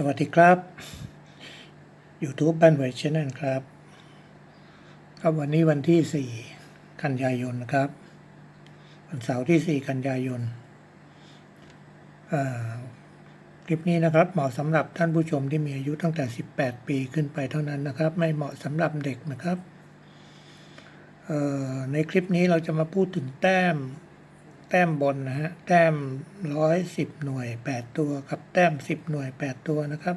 สวัสดีครับ YouTube บ้านไหวชแนลครับ ครับวันนี้วันที่ 4 กันยายนนะครับ วันเสาร์ที่ 4 กันยายนคลิปนี้นะครับ เหมาะสำหรับท่านผู้ชมที่มีอายุตั้งแต่ 18 ปีขึ้นไปเท่านั้นนะครับ ไม่เหมาะสำหรับเด็กนะครับ ในคลิปนี้เราจะมาพูดถึงแต้ม แต้มบนนะฮะ แต้มร้อยสิบหน่วยแปดตัวกับแต้มสิบหน่วยแปดตัวนะครับ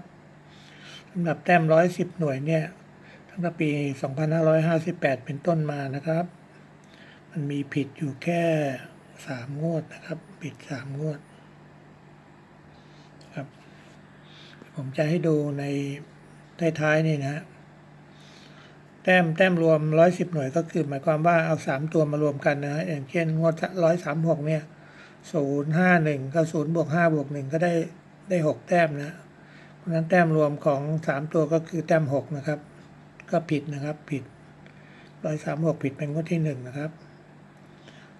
สำหรับแต้มร้อยสิบหน่วยเนี่ยตั้งแต่ปีสองพันห้าร้อยห้าสิบแปดเป็นต้นมานะครับ มันมีผิดอยู่แค่สามงวดนะครับ ผิดสามงวดครับ ผมจะให้ดูในท้ายๆนี่นะฮะ แต้มแต้มรวมร้อยสิบหน่วยก็คือ หมายความว่าเอาสามตัวมารวมกันนะฮะอย่างเช่นงวดร้อยสามหกเนี่ยศูนย์ห้าหนึ่งก็ศูนย์บวกห้าบวกหนึ่งก็ได้ได้หกแต้มนะเพราะฉะนั้นแต้มรวมของสามตัวก็คือแต้มหกนะครับ ก็ผิดนะครับผิดร้อยสามหกผิดเป็นงวดที่หนึ่งนะครับ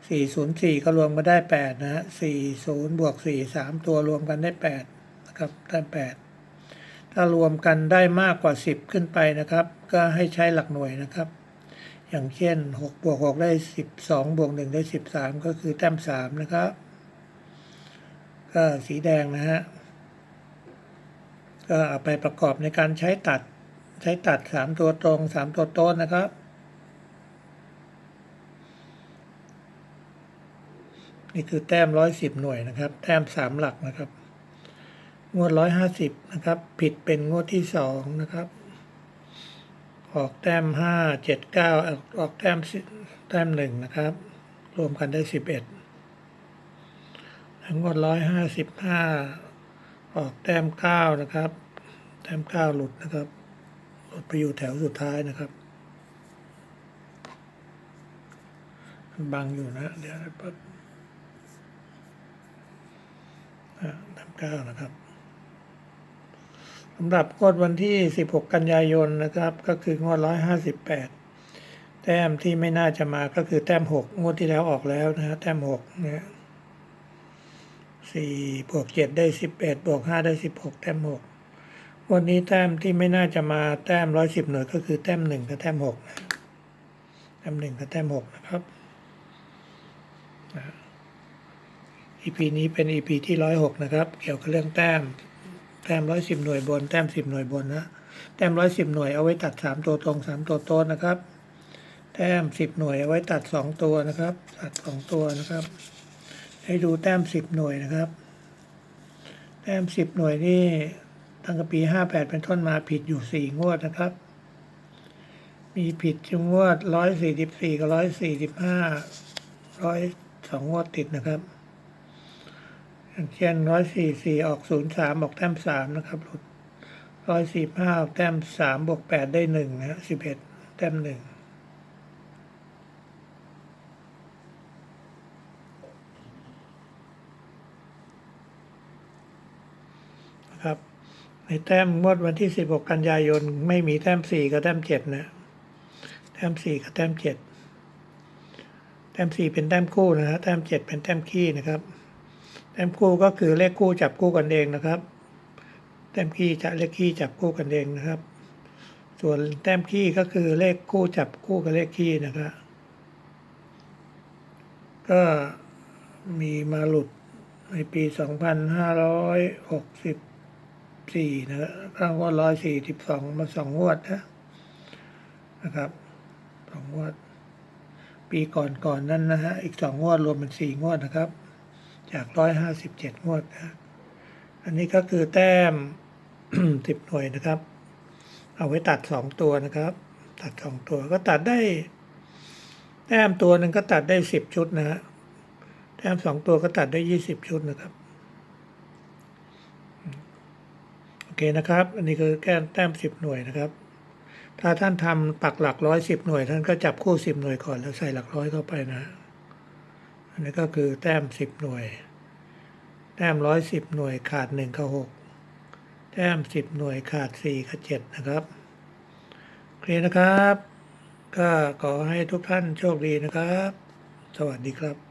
สี่ศูนย์สี่ก็รวมก็ได้แปดนะฮะสี่ศูนย์บวกสี่สามตัวรวมกันได้แปดนะครับได้แปดถ้ารวมกันได้มากกว่า10ขึ้นไปนะครับ ก็ให้ใช้หลักหน่วยนะครับ อย่างเช่น6บวก6ได้ 12บวก1ได้ 13 ก็คือแต้ม3นะครับ ก็สีแดงนะฮะก็เอาไปประกอบในการใช้ตัดใช้ตัด 3 ตัวตรง 3 ตัวโต้นนะครับนี่คือแต้ม110หน่วยนะครับ แต้ม3หลักนะครับ งวดร้อยห้าสิบนะครับ ผิดเป็นงวดที่สองนะครับ ออกแต้มห้าเจ็ดเก้าออกแต้มแต้มหนึ่งนะครับ รวมกันได้สิบเอ็ดงวดร้อยห้าสิบห้าออกแต้มเก้านะครับ แต้มเก้าหลุดนะครับ หลุดไปอยู่แถวสุดท้ายนะครับบังอยู่นะเดี๋ยวปั๊บแต้มเก้านะครับำหรับงวดวันที่ 16 กันยายนนะครับก็คืองวด 158 แต้มที่ไม่น่าจะมาก็คือแต้ม 6 งวดที่แล้วออกแล้วนะฮะแต้ม6เนี่ย4บวก7ได้ 11บวก5ได้ 16 แต้ม 6 วันนี้แต้มที่ไม่น่าจะมาแต้ม 110 หน่วยก็คือแต้ม 1 กับแต้ม6นะแต้ม 1 กับแต้ม 6 นะครับ EP นี้เป็น EP ที่ 106 นะครับ เกี่ยวกับเรื่องแต้ม แต้มร้อยสิบหน่วยบน แต้มสิบหน่วยบนนะ แต้มร้อยสิบหน่วยเอาไว้ตัดสามตัวตรงสามตัวโต้นนะครับ แต้มสิบหน่วยเอาไว้ตัดสองตัวนะครับ ตัดสองตัวนะครับ ให้ดูแต้มสิบหน่วยนะครับ แต้มสิบหน่วยนี่ตั้งแต่ปีห้าแปดเป็นต้นมาผิดอยู่สี่งวดนะครับ มีผิดจงวดร้อยสี่สิบสี่กับร้อยสี่สิบห้าร้อยสองงวดติดนะครับ เช่นร้อยสี่สี่ออกศูนย์สามออกแต้มสามนะครับหลุดร้อยสี่ห้าออกแต้มสามบวกแปดได้หนึ่งนะสิบเอ็ดแต้มหนึ่งนะครับ ในแต้มงวดวันที่สิบหกกันยายน ไม่มีแต้มสี่กับแต้มเจ็ดนะ แต้มสี่กับแต้มเจ็ดแต้มสี่เป็นแต้มคู่นะฮะแต้มเจ็ดเป็นแต้มขี้นะครับ แต้มคู่ก็คือเลขคู่จับคู่กันเองนะครับ แต้มขี้จะเลขขี้จับคู่กันเองนะครับ ส่วนแต้มขี้ก็คือเลขคู่จับคู่กับเลขขี้นะครับก็มีมาหลุดในปี 2564 นะครับข้งว่า 142 มาสองงวดนะนะครับสองงวด ปีก่อนก่อนนั้นนะฮะ อีกสองงวดรวมเป็นสี่งวดนะครับ จากร้อยห้าสิบเจ็ดงวดนะอันนี้ก็คือแต้มสิบหน่วยนะครับ เอาไว้ตัดสองตัวนะครับ ตัดสองตัวก็ตัดได้ แต้มตัวหนึ่งก็ตัดได้สิบชุดนะฮะแต้มสองตัวก็ตัดได้ยี่สิบชุดนะครับโอเคนะครับ อันนี้คือแก้แต้มสิบหน่วยนะครับ ถ้าท่านทำปักหลักร้อยสิบหน่วย ท่านก็จับคู่สิบหน่วยก่อนแล้วใส่หลักร้อยเข้าไปนะ อันนี้ก็คือแต้มสิบหน่วย แต้มร้อยสิบหน่วยขาดหนึ่งกับหกแต้มสิบหน่วยขาดสี่กับเจ็ดนะครับโอเคนะครับ ก็ขอให้ทุกท่านโชคดีนะครับ สวัสดีครับ